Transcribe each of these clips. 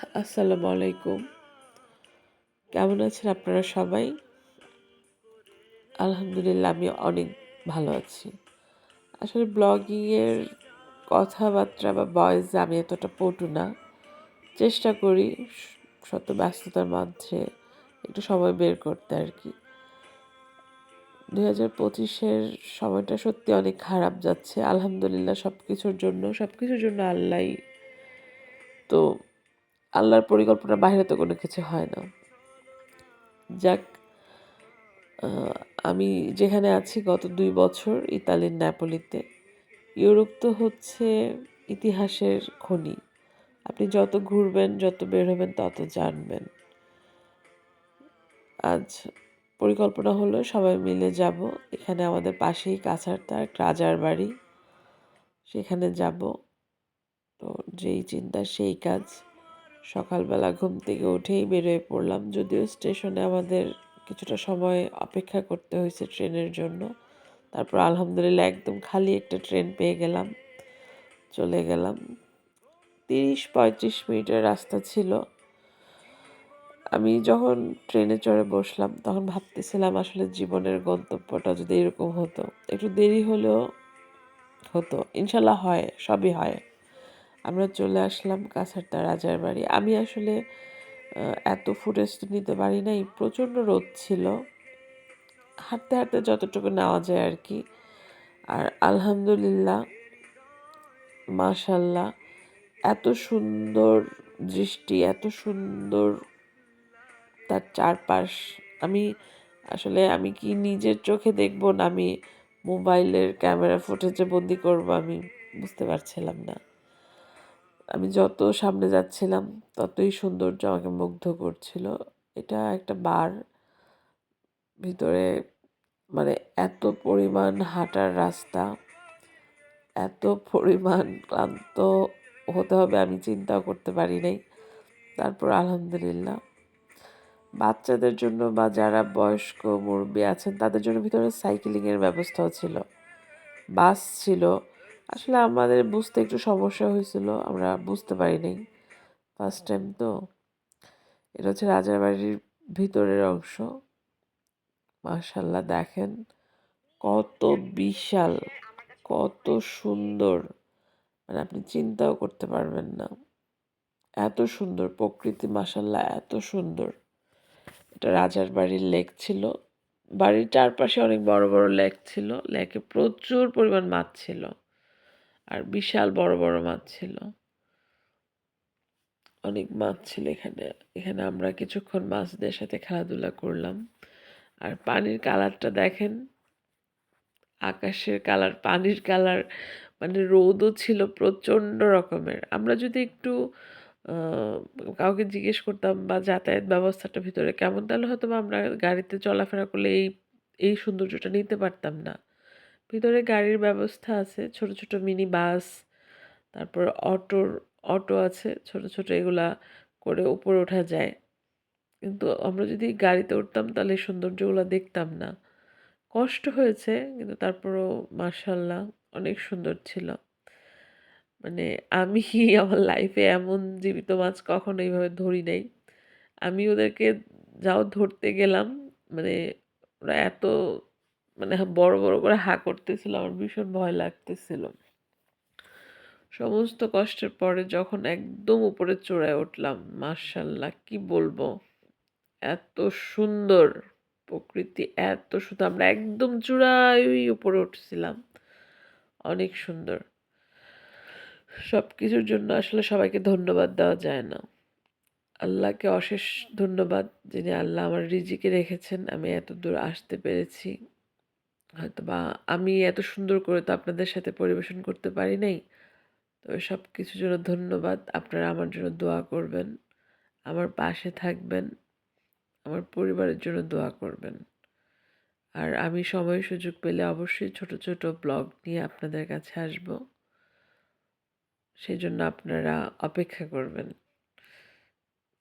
আসসালামু আলাইকুম। কেমন আছেন আপনারা সবাই? আলহামদুলিল্লাহ, আমি অনেক ভালো আছি। আসলে ব্লগিংয়ের কথাবার্তা বা ভয়েস আমি এতটা পটু না। চেষ্টা করি শত ব্যস্ততার মাঝে একটু সময় বের করতে আর কি। দুই হাজার পঁচিশের সময়টা সত্যি অনেক খারাপ যাচ্ছে। আলহামদুলিল্লাহ সব কিছুর জন্য সব কিছুর জন্য আল্লাহ তো আল্লাহর পরিকল্পনা বাইরে তো কোনো কিছু হয় না। যাক আমি যেখানে আছি গত দুই বছর ইতালির ন্যাপোলিতে। ইউরোপ তো হচ্ছে ইতিহাসের খনি। আপনি যত ঘুরবেন, যত বের হবেন, তত জানবেন। আজ পরিকল্পনা হলো সবাই মিলে যাব। এখানে আমাদের পাশেই কাছার তার রাজার বাড়ি। সেখানে যাব। তো যেই চিন্তা, সেই কাজ। সকালবেলা ঘুম থেকে উঠেই বেরোয় পড়লাম। যদিও স্টেশনে আমাদের কিছুটা সময় অপেক্ষা করতে হয়েছে ট্রেনের জন্য। তারপর আলহামদুলিল্লাহ একদম খালি একটা ট্রেন পেয়ে গেলাম। চলে গেলাম। তিরিশ পঁয়ত্রিশ মিনিটের রাস্তা ছিল। আমি যখন ট্রেনে চড়ে বসলাম, তখন ভাবতেছিলাম আসলে জীবনের গন্তব্যটা যদি এরকম হতো, একটু দেরি হলেও হতো। ইনশাল্লাহ হয়, সবই হয়। আমরা চলে আসলাম কাছাড়টা রাজার বাড়ি। আমি আসলে এত ফুটেজ তো নিতে পারি নাই, প্রচণ্ড রোদ ছিল। হাঁটতে হাঁটতে যতটুকু নেওয়া যায় আর কি। আর আলহামদুলিল্লাহ, মাশাল্লাহ, এত সুন্দর দৃষ্টি, এত সুন্দর তার চারপাশ। আমি আসলে, আমি কি নিজের চোখে দেখব না আমি মোবাইলের ক্যামেরা ফুটেজে বন্দি করব আমি বুঝতে পারছিলাম না। আমি যত সামনে যাচ্ছিলাম, ততই সৌন্দর্য আমাকে মুগ্ধ করছিল। এটা একটা বার ভিতরে মানে এত পরিমাণ হাঁটার রাস্তা, এত পরিমাণ ক্লান্ত হতে হবে আমি চিন্তাও করতে পারি নাই। তারপর আলহামদুলিল্লাহ। বাচ্চাদের জন্য বা যারা বয়স্ক মুরব্বী আছেন, তাদের জন্য ভিতরে সাইকেলিংয়ের ব্যবস্থাও ছিল। বাস ছিল আসলে আমাদের বুঝতে একটু সমস্যা হয়েছিল, আমরা বুঝতে পারিনি। ফার্স্ট টাইম তো। এটা হচ্ছে রাজার বাড়ির ভিতরের অংশ। মার্শাল্লাহ দেখেন কত বিশাল, কত সুন্দর। মানে আপনি চিন্তাও করতে পারবেন না। এত সুন্দর প্রকৃতি মাসাল্লাহ এত সুন্দর। এটা রাজার বাড়ির লেক ছিল। বাড়ির চারপাশে অনেক বড় বড় লেক ছিল। লেকে প্রচুর পরিমাণ মাছ ছিল। আর বিশাল বড় বড় মাছ ছিল। অনেক মাছ ছিল এখানে। এখানে আমরা কিছুক্ষণ মাছদের সাথে খেলাধুলা করলাম। আর পানির কালারটা দেখেন, আকাশের কালার, পানির কালার মানে রোদও ছিল প্রচণ্ড রকমের। আমরা যদি একটু কাউকে জিজ্ঞেস করতাম বা যাতায়াত ব্যবস্থাটা ভিতরে কেমন, তাহলে হয়তো আমরা গাড়িতে চলাফেরা করলে এই এই সৌন্দর্যটা নিতে পারতাম না। ভিতরে গাড়ির ব্যবস্থা আছে, ছোট ছোট মিনি বাস, তারপর অটোর, অটো আছে, ছোট ছোট এগুলা করে উপরে ওঠা যায়। কিন্তু আমরা যদি গাড়িতে উঠতাম তাহলে সৌন্দর্যগুলো দেখতাম না। কষ্ট হয়েছে, কিন্তু তারপরও মার্শাল্লাহ অনেক সুন্দর ছিল। মানে আমি আমার লাইফে এমন জীবিত মাছ কখনো এইভাবে ধরি নাই। আমি ওদেরকে যাও ধরতে গেলাম মানে ওরা এত মানে বড় বড় করে হা করতেছিল, আমার ভীষণ ভয় লাগতেছিল। সমস্ত কষ্টের পরে যখন একদম উপরে চড়ায় উঠলাম মার্শাল্লাহ কি বলব? এত সুন্দর প্রকৃতি, এত সুন্দর, আমরা একদম চূড়ায় উপরে উঠছিলাম। অনেক সুন্দর। সব কিছুর জন্য আসলে সবাইকে ধন্যবাদ দেওয়া যায় না। আল্লাহকে অশেষ ধন্যবাদ যিনি আল্লাহ আমার রিজিকে রেখেছেন, আমি এত দূর আসতে পেরেছি। হয়তো বা আমি এত সুন্দর করে তো আপনাদের সাথে পরিবেশন করতে পারি নাই। তবে সব কিছুর জন্য ধন্যবাদ। আপনারা আমার জন্য দোয়া করবেন। আমার পাশে থাকবেন। আমার পরিবারের জন্য দোয়া করবেন। আর আমি সময় সুযোগ পেলে অবশ্যই ছোট ছোট ব্লগ নিয়ে আপনাদের কাছে আসব। সেই জন্য আপনারা অপেক্ষা করবেন।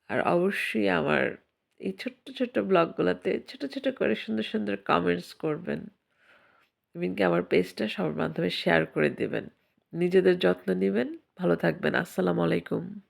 আর অবশ্যই আমার এই ছোট্ট ছোট্ট ব্লগগুলোতে ছোট ছোট করে সুন্দর সুন্দর কমেন্টস করবেন। এমনকি আমার পেজটা সবার মাধ্যমে শেয়ার করে দেবেন। নিজেদের যত্ন নেবেন, ভালো থাকবেন। আসসালামু আলাইকুম।